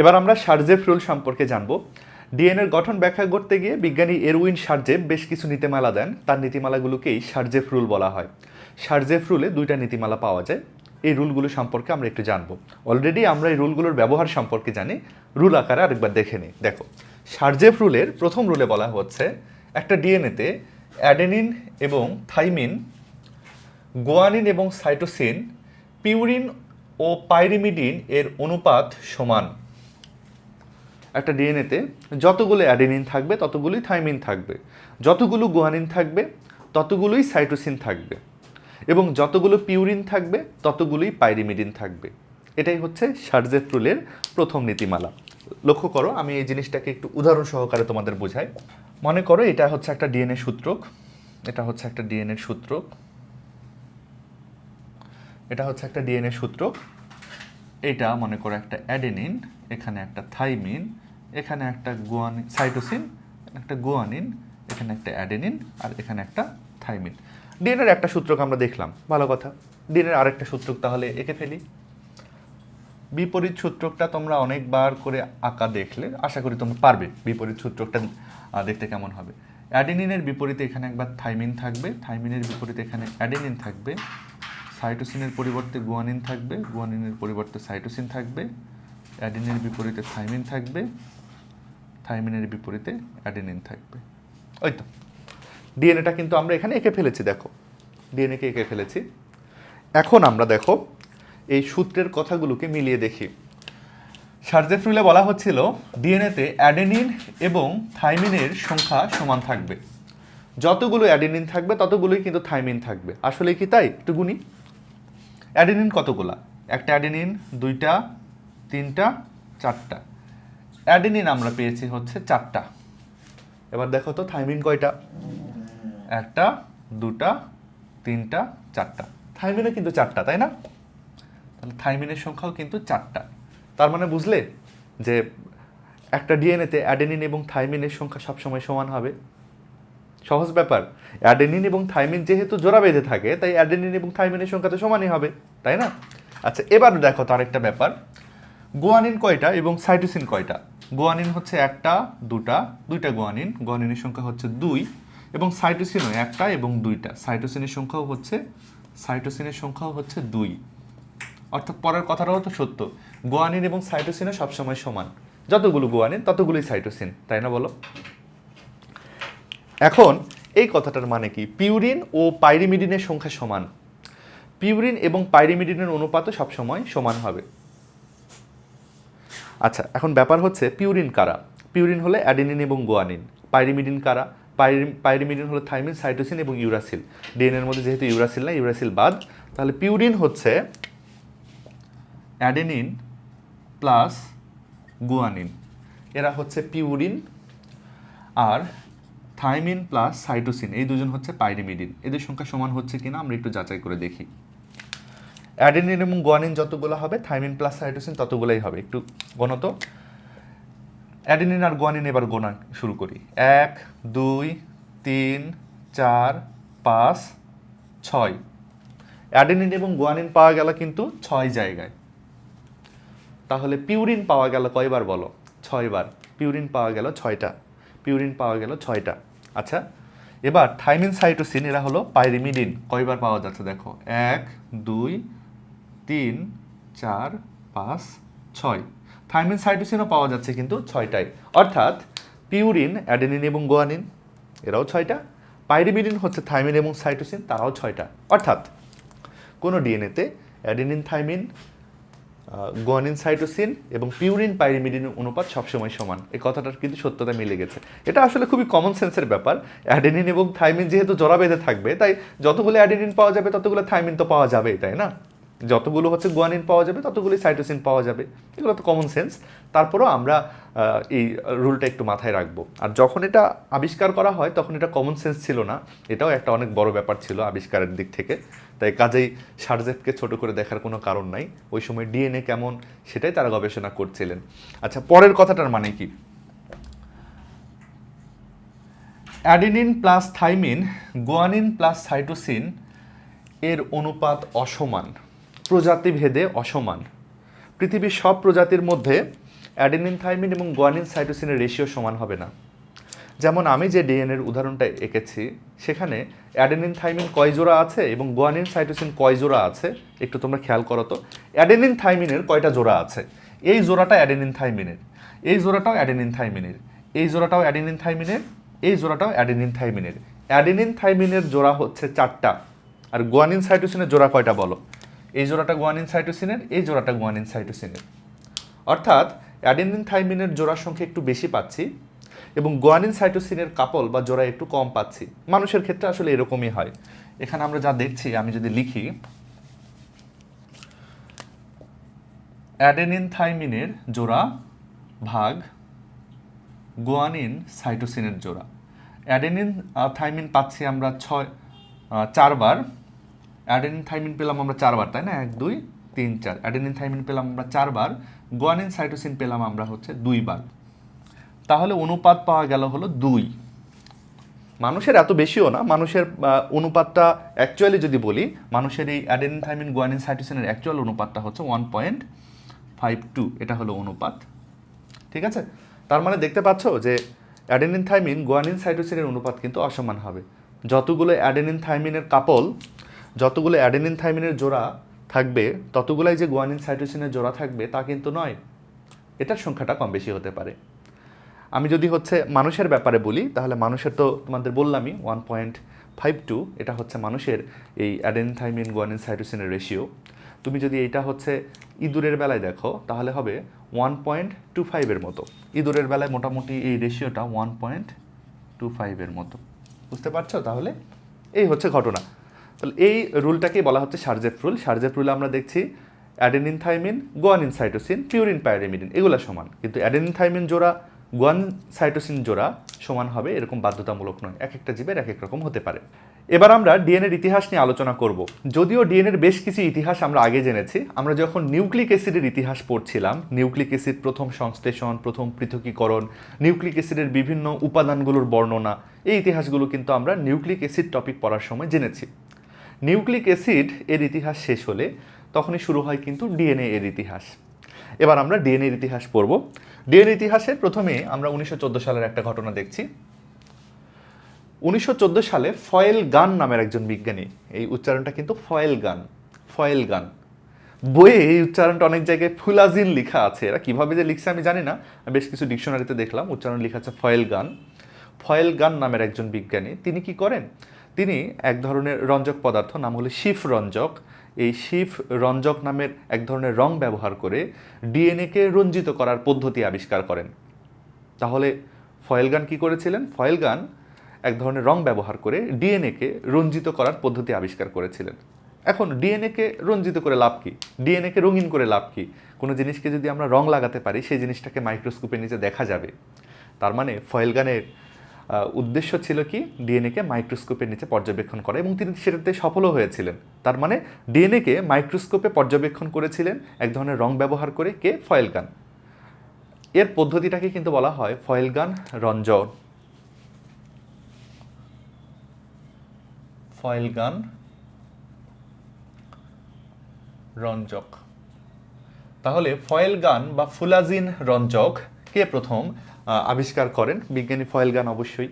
এবার আমরা সার্জেফ রুল সম্পর্কে জানব। ডিএনএর গঠন ব্যাখ্যা করতে গিয়ে বিজ্ঞানী এরউইন সার্জেফ বেশ কিছু নীতিমালা দেন। তার নীতিমালাগুলোকেই সার্জেফ রুল বলা হয়। সার্জেফ রুলে দুইটা নীতিমালা পাওয়া যায়। এই রুলগুলো সম্পর্কে আমরা একটু জানব। অলরেডি আমরা এই রুলগুলোর ব্যবহার সম্পর্কে জানি। রুল আকারে আরেকবার দেখে নিই। দেখো, সার্জেফ রুলের প্রথম রুলে বলা হচ্ছে, একটা ডিএনএতে অ্যাডেনিন এবং থাইমিন, গোয়ানিন এবং সাইটোসিন, পিউরিন ও পাইরিমিডিন এর অনুপাত সমান। একটা ডিএনএতে যতগুলো অ্যাডেনিন থাকবে, ততগুলোই থাইমিন থাকবে। যতগুলো গোয়ানিন থাকবে, ততগুলোই সাইটোসিন থাকবে। এবং যতগুলো পিউরিন থাকবে, ততগুলোই পাইরিমিডিন থাকবে। এটাই হচ্ছে সার্জেফ রুলের প্রথম নীতিমালা। লক্ষ্য করো, আমি এই জিনিসটাকে একটু উদাহরণ সহকারে তোমাদের বোঝাই। মনে করো, এটা হচ্ছে একটা ডিএনএ সূত্রক। এটা হচ্ছে একটা ডিএনএ সূত্রক। এটা হচ্ছে একটা ডিএনএ সূত্রক। এটা, মনে করো, একটা অ্যাডেনিন এখানে একটা থাইমিন এখানে একটা গোয়ানিন সাইটোসিন একটা গোয়ানিন এখানে একটা অ্যাডেনিন আর এখানে একটা থাইমিন ডিএনএর একটা সূত্রক আমরা দেখলাম। ভালো কথা। ডিএনএর আরেকটা সূত্রক তাহলে এঁকে ফেলি। বিপরীত সূত্রকটা তোমরা অনেকবার করে আঁকা দেখলে, আশা করি তোমরা পারবে বিপরীত সূত্রকটা দেখতে কেমন হবে। অ্যাডেনিনের বিপরীতে এখানে একবার থাইমিন থাকবে। থাইমিনের বিপরীতে এখানে অ্যাডেনিন থাকবে। সাইটোসিনের পরিবর্তে গুয়ানিন থাকবে। গুয়ানিনের পরিবর্তে সাইটোসিন থাকবে। অ্যাডেনিনের বিপরীতে থাইমিন থাকবে। থাইমিনের বিপরীতে অ্যাডেনিন থাকবে। ওই তো। ডিএনএটা কিন্তু আমরা এখানে এঁকে ফেলেছি, দেখো। ডিএনএকে এঁকে ফেলেছি। এখন আমরা দেখো, এই সূত্রের কথাগুলোকে মিলিয়ে দেখি। সার্জেফ রুলে বলা হচ্ছিল ডিএনএতে অ্যাডেনিন এবং থাইমিনের সংখ্যা সমান থাকবে। যতগুলো অ্যাডেনিন থাকবে, ততগুলোই কিন্তু থাইমিন থাকবে। আসলে কি তাই? একটু গুনি। অ্যাডেনিন কতগুলা? একটা অ্যাডেনিন, দুইটা, তিনটা, চারটা। অ্যাডেনিন আমরা পেয়েছি হচ্ছে চারটা। এবার দেখো তো, থাইমিন কয়টা? একটা, দুটা, তিনটা, চারটা। থাইমিনও কিন্তু চারটা, তাই না? তাহলে থাইমিনের সংখ্যাও কিন্তু চারটা। তার মানে বুঝলে যে একটা ডিএনএতে অ্যাডেনিন এবং থাইমিনের সংখ্যা সবসময় সমান হবে। সহজ ব্যাপার। অ্যাডেনিন এবং থাইমিন যেহেতু জোড়া বেঁধে থাকে, তাই অ্যাডেনিন এবং থাইমিনের সংখ্যা তো সমানই হবে, তাই না? আচ্ছা এবার দেখো তো আরেকটা ব্যাপার। গোয়ানিন কয়টা এবং সাইটোসিন কয়টা? গোয়ানিন হচ্ছে একটা, দুটা, দুইটা গোয়ানিন। গোয়ানিনের সংখ্যা হচ্ছে দুই এবং সাইটোসিনও একটা এবং দুইটা। সাইটোসিনের সংখ্যাও হচ্ছে, সাইটোসিনের সংখ্যাও হচ্ছে দুই। অর্থাৎ পরের কথাটাও তো সত্য। গোয়ানিন এবং সাইটোসিনও সবসময় সমান। যতগুলো গোয়ানিন, ততগুলোই সাইটোসিন, তাই না বলো? এখন এই কথাটার মানে কি? পিউরিন ও পাইরিমিডিনের সংখ্যা সমান। পিউরিন এবং পাইরিমিডিনের অনুপাতও সবসময় সমান হবে। আচ্ছা এখন ব্যাপার হচ্ছে পিউরিন কারা? পিউরিন হলে অ্যাডেনিন এবং গোয়ানিন, পাইরিমিডিন কারা? পাইরি- পাইরিমিডিন হলো থাইমিন, সাইটোসিন এবং ইউরাসিল। ডিএনএর মধ্যে যেহেতু ইউরাসিল না ইউরাসিল বাদ, তাহলে পিউরিন হচ্ছে অ্যাডেনিন প্লাস গুয়ানিন। এরা হচ্ছে পিউরিন আর থাইমিন প্লাস সাইটোসিন। এই দুজন হচ্ছে পাইরিমিডিন। এদের সংখ্যা সমান হচ্ছে কিনা আমরা একটু যাচাই করে দেখি। অ্যাডেনিন এবং গোয়ানিন যতগুলো হবে, থাইমিন প্লাস সাইটোসিন ততগুলোই হবে। একটু গণত অ্যাডেনিন আর গোয়ানিন এবার গোনা শুরু করি। এক, দুই, তিন, চার, পাঁচ, ছয়। অ্যাডেনিন এবং গোয়ানিন পাওয়া গেল কিন্তু ছয় জায়গায়। তাহলে পিউরিন পাওয়া গেল কয়বার বলো? ছয়বার। পিউরিন পাওয়া গেল ছয়টা। পিউরিন পাওয়া গেল ছয়টা। আচ্ছা এবার থাইমিন সাইটোসিন, এরা হলো পাইরিমিডিন। কয়বার পাওয়া যাচ্ছে দেখো? এক, দুই তিন, চার, পাঁচ, ছয়। থাইমিন সাইটোসিনও পাওয়া যাচ্ছে কিন্তু ছয়টায়। অর্থাৎ পিউরিন, অ্যাডেনিন এবং গোয়ানিন, এরাও ছয়টা। পাইরিমিডিন হচ্ছে থাইমিন এবং সাইটোসিন, তারাও ছয়টা। অর্থাৎ কোনো ডিএনএতে অ্যাডেনিন, থাইমিন গোয়ানিন, সাইটোসিন এবং পিউরিন পাইরিমিডিনের অনুপাত সবসময় সমান। এই কথাটার কিন্তু সত্যতা মিলে গেছে। এটা আসলে খুবই কমন সেন্সের ব্যাপার। অ্যাডেনিন এবং থাইমিন যেহেতু জোড়া বেঁধে থাকবে, তাই যতগুলো অ্যাডেনিন পাওয়া যাবে, ততগুলো থাইমিন তো পাওয়া যাবেই, তাই না? যতগুলো হচ্ছে গোয়ানিন পাওয়া যাবে, ততগুলোই সাইটোসিন পাওয়া যাবে। এগুলো তো কমন সেন্স তারপরেও আমরা এই রুলটা একটু মাথায় রাখব। আর যখন এটা আবিষ্কার করা হয়, তখন এটা কমন সেন্স ছিল না। এটাও একটা অনেক বড় ব্যাপার ছিল আবিষ্কারের দিক থেকে। তাই কাজেই সার্জেফকে ছোট করে দেখার কোনো কারণ নাই। ওই সময় ডিএনএ কেমন, সেটাই তারা গবেষণা করছিলেন। আচ্ছা পরের কথাটার মানে কি? Adenine plus thymine guanine plus cytosine এর অনুপাত অসমান। প্রজাতি ভেদে অসমান। পৃথিবীর সব প্রজাতির মধ্যে অ্যাডেনিন থাইমিন এবং গোয়ানিন সাইটোসিনের রেশিও সমান হবে না। যেমন আমি যে ডিএনএর উদাহরণটা এঁকেছি, সেখানে অ্যাডেনিন থাইমিন কয় জোড়া আছে এবং গোয়ানিন সাইটোসিন কয় জোড়া আছে? একটু তোমরা খেয়াল করো তো। অ্যাডেনিন থাইমিনের কয়টা জোড়া আছে? এই জোড়াটা অ্যাডেনিন থাইমিনের, এই জোড়াটাও অ্যাডেনিন থাইমিনের, এই জোড়াটাও অ্যাডেনিন থাইমিনের, এই জোড়াটাও অ্যাডেনিন থাইমিনের। অ্যাডেনিন থাইমিনের জোড়া হচ্ছে চারটা। আর গোয়ানিন সাইটোসিনের জোড়া কয়টা বলো? এই জোড়াটা গোয়ানিন সাইটোসিনের এই জোড়াটা গোয়ানিন সাইটোসিনের অর্থাৎ অ্যাডেনিন থাইমিনের জোড়ার সংখ্যা একটু বেশি পাচ্ছি এবং গোয়ানিন সাইটোসিনের কাপল বা জোড়া একটু কম পাচ্ছি। মানুষের ক্ষেত্রে আসলে এরকমই হয়। এখানে আমরা যা দেখছি, আমি যদি লিখি অ্যাডেনিন থাইমিনের জোড়া ভাগ গোয়ানিন সাইটোসিনের জোড়া। অ্যাডেনিন থাইমিন পাচ্ছি আমরা ছয় চারবার। অ্যাডেনিন থাইমিন পেলাম আমরা চারবার, তাই না? এক, দুই, তিন, চার। অ্যাডেনিন থাইমিন পেলাম আমরা চারবার গোয়ানিন সাইটোসিন পেলাম আমরা হচ্ছে দুইবার। তাহলে অনুপাত পাওয়া গেল হলো দুই। মানুষের এত বেশিও না, মানুষের অনুপাতটা অ্যাকচুয়ালি যদি বলি, মানুষের এই অ্যাডেনিন থাইমিন গোয়ানিন সাইটোসিনের অ্যাকচুয়াল অনুপাতটা হচ্ছে ওয়ান পয়েন্ট ফাইভ টু এটা হলো অনুপাত। ঠিক আছে? তার মানে দেখতে পাচ্ছ যে অ্যাডেনিন থাইমিন গোয়ানিন সাইটোসিনের অনুপাত কিন্তু অসমান হবে। যতগুলো অ্যাডেনিন থাইমিনের কাপল যতগুলো অ্যাডেনিন থাইমিনের জোড়া থাকবে, ততগুলাই যে গোয়ানিন সাইটোসিনের জোড়া থাকবে, তা কিন্তু নয়। এটার সংখ্যাটা কম বেশি হতে পারে। আমি যদি হচ্ছে মানুষের ব্যাপারে বলি, তাহলে মানুষের তো তোমাদের বললামই ওয়ান পয়েন্ট ফাইভ টু এটা হচ্ছে মানুষের এই অ্যাডেনথাইমিন গোয়ানিন সাইটোসিনের রেশিও তুমি যদি এটা হচ্ছে ইঁদুরের বেলায় দেখো, তাহলে হবে ওয়ান পয়েন্ট টু ফাইভের মতো। ইঁদুরের বেলায় মোটামুটি এই রেশিওটা ওয়ান পয়েন্ট টু ফাইভের মতো। বুঝতে পারছ তাহলে? এই হচ্ছে ঘটনা। তাহলে এই রুলটাকেই বলা হচ্ছে সার্জেফ রুল। সার্জেফ রুলে আমরা দেখছি adenine thymine guanine cytosine purine pyrimidine এগুলো সমান। কিন্তু অ্যাডেনিন থাইমিন জোড়া গোয়ান সাইটোসিন জোড়া সমান হবে, এরকম বাধ্যতামূলক নয়। এক একটা জীবের এক এক রকম হতে পারে। এবার আমরা ডিএনএর ইতিহাস নিয়ে আলোচনা করব। যদিও ডিএনএর বেশ কিছু ইতিহাস আমরা আগে জেনেছি, আমরা যখন নিউক্লিক অ্যাসিডের ইতিহাস পড়ছিলাম, নিউক্লিক অ্যাসিড প্রথম সংশ্লেষণ, প্রথম পৃথকীকরণ, নিউক্লিক অ্যাসিডের বিভিন্ন উপাদানগুলোর বর্ণনা, এই ইতিহাসগুলো কিন্তু আমরা নিউক্লিক অ্যাসিড টপিক পড়ার সময় জেনেছি। নিউক্লিক অ্যাসিড এর ইতিহাস শেষ হলে তখনই শুরু হয় কিন্তু ডিএনএ এর ইতিহাস। এবার আমরা ডিএনএ এর ইতিহাস পড়ব। ডিএনএ ইতিহাসে প্রথমে আমরা উনিশশো চোদ্দ সালের একটা ঘটনা দেখছি। উনিশশো চোদ্দ সালে ফয়েল গান নামের একজন বিজ্ঞানী, এই উচ্চারণটা কিন্তু ফয়েল গান ফয়েল গান। বইয়ে এই উচ্চারণটা অনেক জায়গায় ফুলাজিন লেখা আছে। এরা কীভাবে যে লিখছে আমি জানি না। বেশ কিছু ডিকশনারিতে দেখলাম। উচ্চারণ লেখা আছে ফয়েল গান। ফয়েল গান নামের একজন বিজ্ঞানী, তিনি কি করেন? তিনি এক ধরনের রঞ্জক পদার্থ, নাম হলো শিফ রঞ্জক। এই শিফ রঞ্জক নামের এক ধরনের রং ব্যবহার করে ডিএনএকে রঞ্জিত করার পদ্ধতি আবিষ্কার করেন। তাহলে ফয়েলগান কি করেছিলেন? ফয়েলগান এক ধরনের রং ব্যবহার করে ডিএনএকে রঞ্জিত করার পদ্ধতি আবিষ্কার করেছিলেন। এখন ডিএনএকে রঞ্জিত করে লাভ কি? ডিএনএকে রঙিন করে লাভ কি? কোনো জিনিসকে যদি আমরা রং লাগাতে পারি, সেই জিনিসটাকে মাইক্রোস্কোপের নিচে দেখা যাবে। তার মানে ফয়েলগানের উদ্দেশ্য ছিল কি? ডিএনএকে মাইক্রোস্কোপের নিচে পর্যবেক্ষণ করা এবং তিনি সেটাতে সফলও হয়েছিলেন। তার মানে ডিএনএকে মাইক্রোস্কোপে পর্যবেক্ষণ করেছিলেন এক ধরনের রং ব্যবহার করে কে? ফয়েল গান। এর পদ্ধতিটাকে কিন্তু বলা হয় ফয়েলগান রঞ্জন। ফয়েল গান রঞ্জক। তাহলে ফয়েল গান বা ফুলাজিন রঞ্জক কে প্রথম আবিষ্কার করেন? বিজ্ঞানী ফয়েল গান অবশ্যই।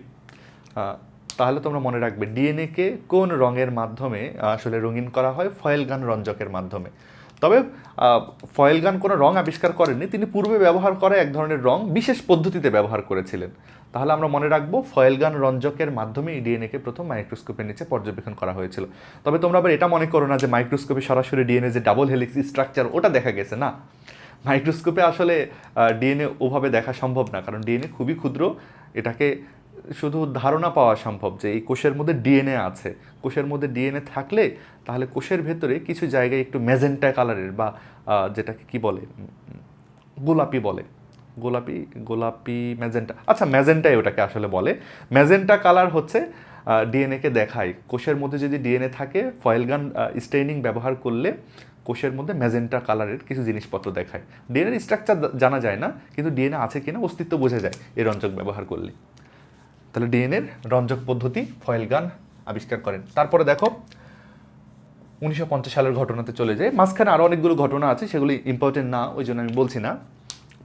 তাহলে তোমরা মনে রাখবে ডিএনএকে কোন রঙের মাধ্যমে আসলে রঙিন করা হয়? ফয়েল গান রঞ্জকের মাধ্যমে। তবে ফয়েল গান কোনো রং আবিষ্কার করেননি, তিনি পূর্বে ব্যবহার করা এক ধরনের রং বিশেষ পদ্ধতিতে ব্যবহার করেছিলেন। তাহলে আমরা মনে রাখব, ফয়েল গান রঞ্জকের মাধ্যমে ডিএনএকে প্রথম মাইক্রোস্কোপের নিচে পর্যবেক্ষণ করা হয়েছিল। তবে তোমরা আবার এটা মনে করো না যে মাইক্রোস্কোপে সরাসরি ডিএনএ যে ডাবল হেলিক্স স্ট্রাকচার, ওটা দেখা গেছে, না। মাইক্রোস্কোপে আসলে ডিএনএ ওভাবে দেখা সম্ভব না। কারণ ডিএনএ খুবই ক্ষুদ্র, এটাকে শুধু ধারণা পাওয়া সম্ভব যে এই কোষের মধ্যে ডিএনএ আছে। কোষের মধ্যে ডিএনএ থাকলে তাহলে কোষের ভেতরে কিছু জায়গায় একটু মেজেন্টা কালারের বা যেটাকে কি বলে গোলাপি বলে। গোলাপি গোলাপি ম্যাজেন্টা আচ্ছা ম্যাজেন্টাই ওটাকে আসলে বলে। ম্যাজেন্টা কালার হচ্ছে ডিএনএকে দেখায়। কোষের মধ্যে যদি ডিএনএ থাকে ফয়েলগান স্টেইনিং ব্যবহার করলে কোষের মধ্যে ম্যাজেন্টা কালারের কিছু জিনিসপত্র দেখায়। ডিএনএর স্ট্রাকচার জানা যায় না, কিন্তু ডিএনএ আছে কিনা অস্তিত্ব বোঝা যায় এই রঞ্জক ব্যবহার করলে। তাহলে ডিএনএর রঞ্জক পদ্ধতি ফয়েল গান আবিষ্কার করেন। তারপরে দেখো, উনিশশো পঞ্চাশ সালের ঘটনাতে চলে যায়। মাঝখানে আরও অনেকগুলো ঘটনা আছে, সেগুলি ইম্পর্টেন্ট না, ওই জন্য আমি বলছি না।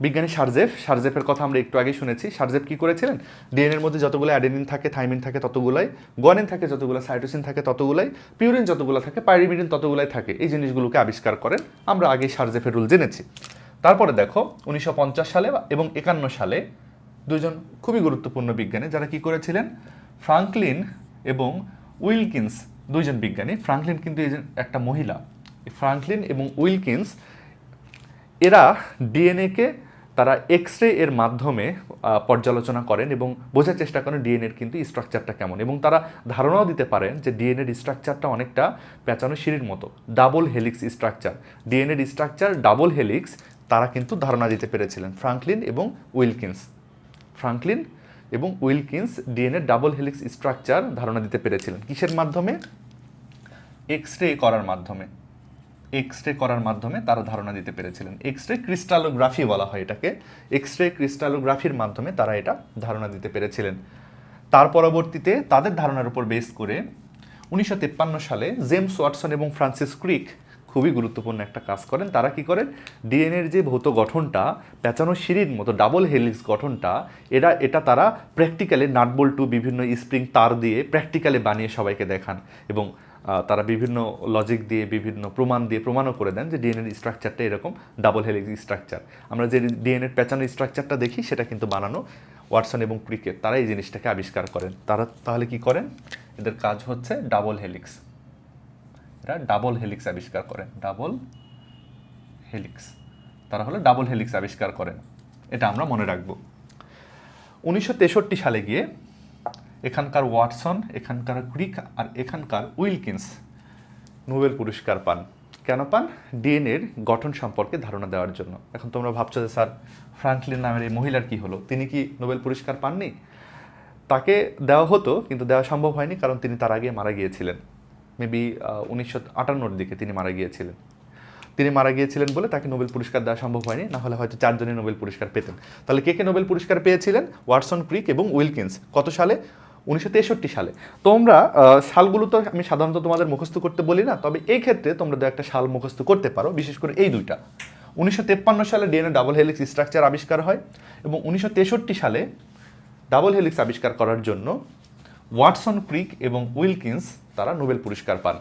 বিজ্ঞানী সারজেফ, সারজেফের কথা আমরা একটু আগে শুনেছি। সারজেফ কি করেছিলেন? ডিএনএর মধ্যে যতগুলো অ্যাডেনিন থাকে থাইমিন থাকে, ততগুলাই গোয়ানিন থাকে যতগুলো সাইটোসিন থাকে ততগুলাই পিউরিন যতগুলো থাকে পাইরিমিডিন ততগুলাই থাকে। এই জিনিসগুলোকে আবিষ্কার করেন। আমরা আগে সারজেফের রুল জেনেছি। তারপরে দেখো, উনিশশো পঞ্চাশ সালে এবং একান্ন সালে দুজন খুবই গুরুত্বপূর্ণ বিজ্ঞানী, যারা কি করেছিলেন? ফ্রাঙ্কলিন এবং উইলকিন্স দুইজন বিজ্ঞানী। ফ্রাঙ্কলিন কিন্তু একটা মহিলা। ফ্রাঙ্কলিন এবং উইলকিন্স এরা ডিএনএকে তারা এক্স রে এর মাধ্যমে পর্যালোচনা করেন এবং বোঝার চেষ্টা করেন ডিএনএর কিন্তু স্ট্রাকচারটা কেমন। এবং তারা ধারণাও দিতে পারেন যে ডিএনএর স্ট্রাকচারটা অনেকটা পেঁচানো সিঁড়ির মতো ডাবল হেলিক্স স্ট্রাকচার ডিএনএর স্ট্রাকচার ডাবল হেলিক্স তারা কিন্তু ধারণা দিতে পেরেছিলেন ফ্রাঙ্কলিন এবং উইলকিন্স ফ্রাঙ্কলিন এবং Wilkins DNA double helix structure ধারণা দিতে পেরেছিলেন। কিসের মাধ্যমে? এক্স রে করার মাধ্যমে। এক্স রে করার মাধ্যমে তারা ধারণা দিতে পেরেছিলেন। এক্স রে ক্রিস্টালোগ্রাফি বলা হয় এটাকে। এক্স রে ক্রিস্টালোগ্রাফির মাধ্যমে তারা এটা ধারণা দিতে পেরেছিলেন। তার পরবর্তীতে তাদের ধারণার উপর বেস করে উনিশশো সালে জেমস ওয়াটসন এবং ফ্রান্সিস ক্রিক খুবই গুরুত্বপূর্ণ একটা কাজ করেন। তারা কি করেন? ডিএনএর যে ভৌত গঠনটা, পেঁচানো সিঁড়ির মতো ডাবল হেলিক্স গঠনটা, এরা, এটা তারা প্র্যাকটিক্যালি নাটবল্টু বিভিন্ন স্প্রিং তার দিয়ে প্র্যাকটিক্যালি বানিয়ে সবাইকে দেখান। এবং তারা বিভিন্ন লজিক দিয়ে, বিভিন্ন প্রমাণ দিয়ে প্রমাণও করে দেন যে ডিএনএর স্ট্রাকচারটা এরকম ডাবল হেলিক্স স্ট্রাকচার আমরা যে ডিএনএর পেঁচানো স্ট্রাকচারটা দেখি, সেটা কিন্তু বানানো ওয়াটসন এবং ক্রিকেট, তারা এই জিনিসটাকে আবিষ্কার করেন। তারা তাহলে কি করেন? এদের কাজ হচ্ছে ডাবল হেলিক্স এরা ডাবল হেলিক্স আবিষ্কার করেন ডাবল হেলিক্স তারা হলো ডাবল হেলিক্স আবিষ্কার করেন। এটা আমরা মনে রাখব। উনিশশো সালে গিয়ে এখানকার ওয়াটসন, এখানকার ক্রিক আর এখানকার উইলকিন্স নোবেল পুরস্কার পান। কেন পান? ডিএনএর গঠন সম্পর্কে ধারণা দেওয়ার জন্য। এখন তোমরা ভাবছ যে, স্যার, ফ্রাঙ্কলিন নামের এই মহিলার কি হলো? তিনি কি নোবেল পুরস্কার পাননি? তাকে দেওয়া হতো, কিন্তু দেওয়া সম্ভব হয়নি, কারণ তিনি তার আগে মারা গিয়েছিলেন। মেবি উনিশশো আটান্নর দিকে তিনি মারা গিয়েছিলেন। তিনি মারা গিয়েছিলেন বলে তাকে নোবেল পুরস্কার দেওয়া সম্ভব হয়নি, না হলে হয়তো চারজনই নোবেল পুরস্কার পেতেন। তাহলে কে কে নোবেল পুরস্কার পেয়েছিলেন? ওয়াটসন ক্রিক এবং উইলকিন্স। কত সালে? উনিশশো তেষট্টি সালে। তোমরা সালগুলো তো আমি সাধারণত তোমাদের মুখস্থ করতে বলি না, তবে এই ক্ষেত্রে তোমরা দু একটা সাল মুখস্থ করতে পারো, বিশেষ করে এই দুইটা। উনিশশো তেপ্পান্ন সালে ডিএনএ ডাবল হেলিক্স স্ট্রাকচার আবিষ্কার হয় এবং উনিশশো তেষট্টি সালে ডাবল হেলিক্স আবিষ্কার করার জন্য ওয়াটসন ক্রিক এবং উইলকিন্স তারা নোবেল পুরস্কার পান।